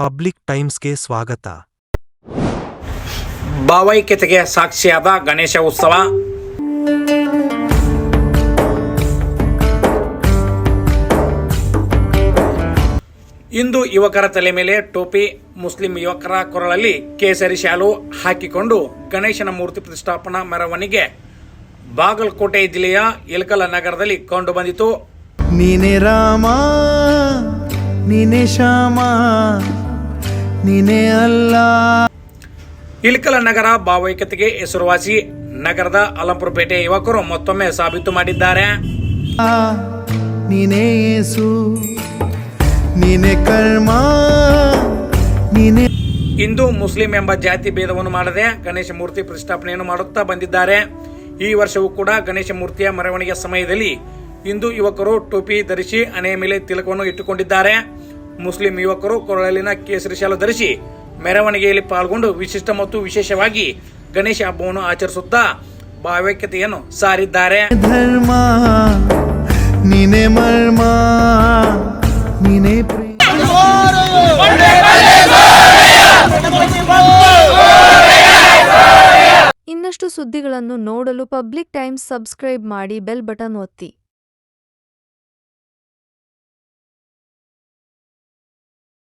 Public ಟೈಮ್ಸ್ಗೆ ಸ್ವಾಗತ. ಭಾವೈಕ್ಯತೆಗೆ ಸಾಕ್ಷಿಯಾದ ಗಣೇಶ ಉತ್ಸವ. ಇಂದು ಯುವಕರ ತಲೆ ಮೇಲೆ ಟೋಪಿ ಮುಸ್ಲಿಂ ಯುವಕರ ಕೊರಳಲ್ಲಿ ಕೇಸರಿ ಶಾಲು ಹಾಕಿಕೊಂಡು ಗಣೇಶನ ಮೂರ್ತಿ ಪ್ರತಿಷ್ಠಾಪನಾ ಮೆರವಣಿಗೆ ಬಾಗಲಕೋಟೆ ಜಿಲ್ಲೆಯ ಇಲಕಲ ನಗರದಲ್ಲಿ ಕಂಡು ಬಂದಿತು. ನೀನೆ ರಾಮ ನೀನೆ ಶ್ಯಾಮ ನೀನೆ ಅಲ್ಲ. ಇಳಕಲ ನಗರ ಭಾವೈಕ್ಯತೆಗೆ ಹೆಸರುವಾಸಿ ನಗರದ ಅಲಂಪುರಪೇಟೆ ಯುವಕರು ಮತ್ತೊಮ್ಮೆ ಸಾಬೀತು ಮಾಡಿದ್ದಾರೆ. ನೀನೇ ಯೇಸು ನೀನೆ ಕರ್ಮ ನೀನೆ ಹಿಂದೂ ಮುಸ್ಲಿಂ ಎಂಬ ಜಾತಿ ಭೇದವನ್ನು ಮಾಡದೆ ಗಣೇಶ ಮೂರ್ತಿ ಪ್ರತಿಷ್ಠಾಪನೆಯನ್ನು ಮಾಡುತ್ತಾ ಬಂದಿದ್ದಾರೆ. ಈ ವರ್ಷವೂ ಕೂಡ ಗಣೇಶ ಮೂರ್ತಿಯ ಮೆರವಣಿಗೆ ಸಮಯದಲ್ಲಿ ಹಿಂದೂ ಯುವಕರು ಟೋಪಿ ಧರಿಸಿ ಹಣೆಯ ಮೇಲೆ ತಿಲಕವನ್ನು ಇಟ್ಟುಕೊಂಡಿದ್ದಾರೆ. ಮುಸ್ಲಿಂ ಯುವಕರು ಕೊರಳಲ್ಲಿನ ಕೇಸರಿ ಶಾಲು ಧರಿಸಿ ಮೆರವಣಿಗೆಯಲ್ಲಿ ಪಾಲ್ಗೊಂಡು ವಿಶಿಷ್ಟ ಮತ್ತು ವಿಶೇಷವಾಗಿ ಗಣೇಶ ಹಬ್ಬವನ್ನು ಆಚರಿಸುತ್ತಾ ಭಾವೈಕ್ಯತೆಯನ್ನು ಸಾರಿದ್ದಾರೆ. ಧರ್ಮ ನೀನೆ ಮರ್ಮ ನೀನೆ ಇನ್ನಷ್ಟು ಸುದ್ದಿಗಳನ್ನು ನೋಡಲು ಪಬ್ಲಿಕ್ ಟೈಮ್ಸ್ ಸಬ್ಸ್ಕ್ರೈಬ್ ಮಾಡಿ ಬೆಲ್ ಬಟನ್ ಒತ್ತಿ.